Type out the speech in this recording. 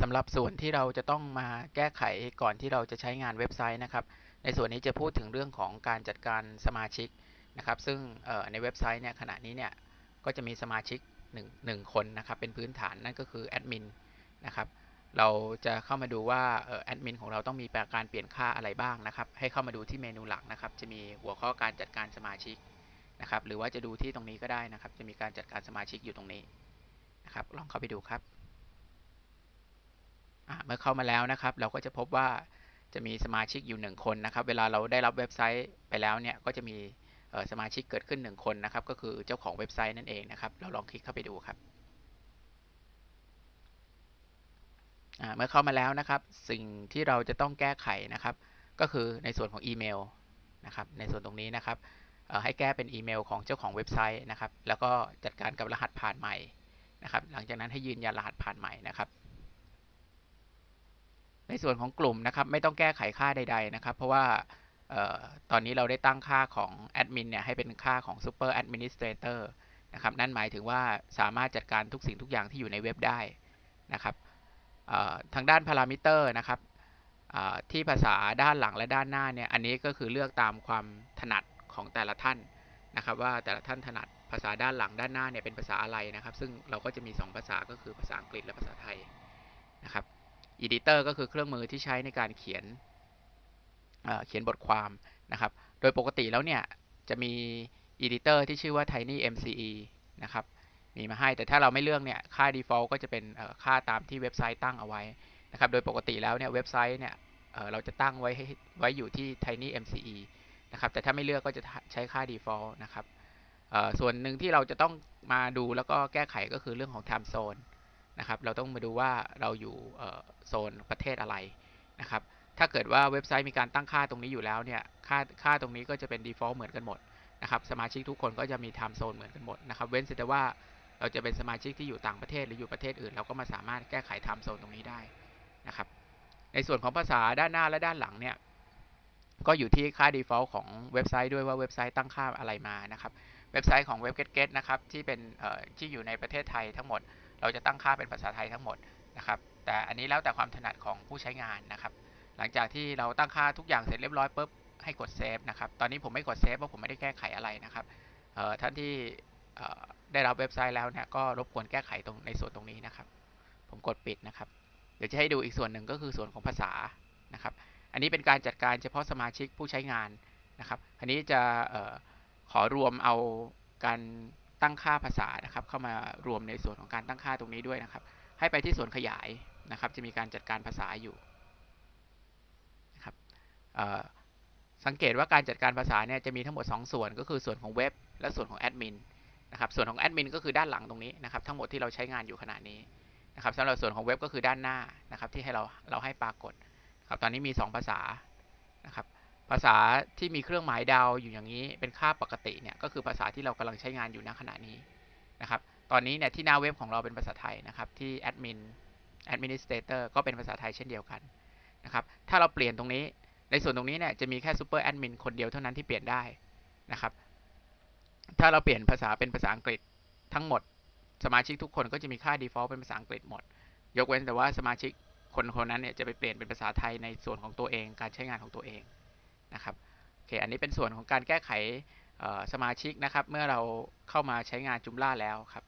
สำหรับส่วนที่เราจะต้องมาแก้ไขก่อนที่เราจะใช้งานเว็บไซต์นะครับ ในส่วนนี้จะพูดถึงเรื่องของการจัดการสมาชิกนะครับ ซึ่งในเว็บไซต์เนี่ยขณะนี้เนี่ยก็จะมีสมาชิก1 1คนนะครับเป็นพื้นฐานนั่นก็คือแอดมินนะครับเราจะเข้ามาดูว่าแอดมินของเราต้องมีการเปลี่ยนค่าอะไรบ้างนะครับ ให้เข้ามาดูที่เมนูหลักนะครับ จะมีหัวข้อการจัดการสมาชิกนะครับ หรือว่าจะดูที่ตรงนี้ก็ได้นะครับ จะมีการจัดการสมาชิกอยู่ตรงนี้นะครับ ลองเข้าไปดูครับ เมื่อเข้ามาแล้วนะครับ เราก็จะพบว่าจะมีสมาชิกอยู่ 1 คนนะครับ เวลาเราได้รับเว็บไซต์ไปแล้วเนี่ยก็จะมีสมาชิกเกิดขึ้น 1 คนนะครับ ก็คือเจ้าของเว็บไซต์นั่นเองนะครับ เราลองคลิกเข้าไปดูครับเมื่อเข้ามาแล้วนะครับ สิ่งที่เราจะต้องแก้ไขนะครับ ก็คือในส่วนของอีเมลนะครับ ในส่วนตรงนี้นะครับให้แก้เป็นอีเมลของเจ้าของเว็บไซต์นะครับ แล้วก็จัดการกับรหัสผ่านใหม่นะครับ หลังจากนั้นให้ยืนยันรหัสผ่านใหม่นะครับ ในส่วนของกลุ่มนะครับไม่ต้องแก้ไขค่าใด ๆ นะครับ เพราะว่าตอนนี้เราได้ตั้งค่าของแอดมินเนี่ยให้เป็นค่าของ Super Administrator นะครับนั่นหมายถึงว่าสามารถจัดการทุกสิ่งทุกอย่างที่อยู่ในเว็บได้นะครับทางด้านพารามิเตอร์นะครับที่ภาษาด้านหลังและด้านหน้าเนี่ยอันนี้ก็คือเลือกตามความถนัดของแต่ละท่านนะครับว่าแต่ละท่านถนัดภาษาด้านหลังด้านหน้าเนี่ยเป็นภาษาอะไรนะครับ ซึ่งเราก็จะมี 2 ภาษาก็คือภาษาอังกฤษและภาษาไทยนะครับ Editor ก็คือเครื่องมือที่ใช้ในการเขียนเขียนบทความนะครับ โดยปกติแล้วเนี่ยจะมี Editor ที่ชื่อว่า Tiny MCE นะครับ มีมาให้ แต่ถ้าเราไม่เลือกเนี่ย ค่า default ก็จะเป็นค่าตามที่เว็บไซต์ตั้งเอาไว้นะครับ โดยปกติแล้วเนี่ยเว็บไซต์เนี่ยเราจะตั้งไว้ให้ไว้อยู่ที่ Tiny MCE นะครับ แต่ถ้าไม่เลือกก็จะใช้ค่า default นะครับ ส่วนหนึ่งที่เราจะต้องมาดูแล้วก็แก้ไขก็คือเรื่องของ time zone นะครับเราต้องมาดูว่าเราอยู่โซนประเทศอะไรนะครับถ้าเกิดว่าเว็บไซต์มีการตั้งค่าตรงนี้อยู่แล้วเนี่ยค่าค่าตรงนี้ก็จะเป็น default เหมือนกันหมดนะครับสมาชิกทุกคนก็จะมี time zone เหมือนกันหมดนะครับเว้นแต่ว่าเราจะเป็นสมาชิกที่อยู่ต่างประเทศหรืออยู่ประเทศอื่น เราก็มาสามารถแก้ไข time zone ตรงนี้ได้นะครับในส่วนของภาษาด้านหน้าและด้านหลังเนี่ยก็อยู่ที่ค่า default ของเว็บไซต์ด้วยว่าเว็บไซต์ตั้งค่าอะไรมานะครับเว็บไซต์ของเว็บ GetGet นะครับที่เป็นที่อยู่ในประเทศไทยทั้งหมด เราจะตั้งค่าเป็นภาษาไทยทั้งหมดนะครับ แต่อันนี้แล้วแต่ความถนัดของผู้ใช้งานนะครับ หลังจากที่เราตั้งค่าทุกอย่างเสร็จเรียบร้อยปุ๊บให้กดเซฟนะครับ ตอนนี้ผมไม่กดเซฟเพราะผมไม่ได้แก้ไขอะไรนะครับท่านที่ได้รับเว็บไซต์แล้วนี่ยก็รบกวนแก้ไขตรงในส่วนตรงนี้นะครับ ผมกดปิดนะครับ เดี๋ยวจะให้ดูอีกส่วนหนึ่งก็คือส่วนของภาษานะครับ อันนี้เป็นการจัดการเฉพาะสมาชิกผู้ใช้งานนะครับ อันนี้จะขอรวมเอาการ ตั้งค่าภาษานะครับ เข้ามารวมในส่วนของการตั้งค่าตรงนี้ด้วยนะครับ ให้ไปที่ส่วนขยายนะครับ จะมีการจัดการภาษาอยู่นะครับสังเกตว่าการจัดการภาษาเนี่ยจะมีทั้งหมด 2 ส่วนก็คือส่วนของเว็บ และส่วนของแอดมินนะครับ ส่วนของแอดมินก็คือด้านหลังตรงนี้นะครับ ทั้งหมดที่เราใช้งานอยู่ขณะนี้นะครับสำหรับส่วนของเว็บก็คือด้านหน้านะครับ ที่ให้เราเราให้ปรากฏครับตอนนี้มี 2 ภาษานะครับ ภาษาที่มีเครื่องหมายดาวอยู่อย่างนี้เป็นค่าปกติเนี่ยก็คือภาษาที่เรากำลังใช้งานอยู่ณขณะนี้นะครับ ตอนนี้เนี่ยที่หน้าเว็บของเราเป็นภาษาไทยนะครับที่แอดมินแอดมินิสเตอร์ก็เป็นภาษาไทยเช่นเดียวกันนะครับ ถ้าเราเปลี่ยนตรงนี้ในส่วนตรงนี้เนี่ยจะมีแค่ซูเปอร์แอดมินคนเดียวเท่านั้นที่เปลี่ยนได้นะครับ ถ้าเราเปลี่ยนภาษาเป็นภาษาอังกฤษทั้งหมด สมาชิกทุกคนก็จะมีค่า default เป็นภาษาอังกฤษหมด ยกเว้นแต่ว่าสมาชิกคนคนนั้นเนี่ยจะไปเปลี่ยนเป็นภาษาไทยในส่วนของตัวเอง การใช้งานของตัวเอง นะครับโอเคอันนี้เป็นส่วนของการแก้ไขสมาชิกนะครับ เมื่อเราเข้ามาใช้งานจุมล่าแล้วครับ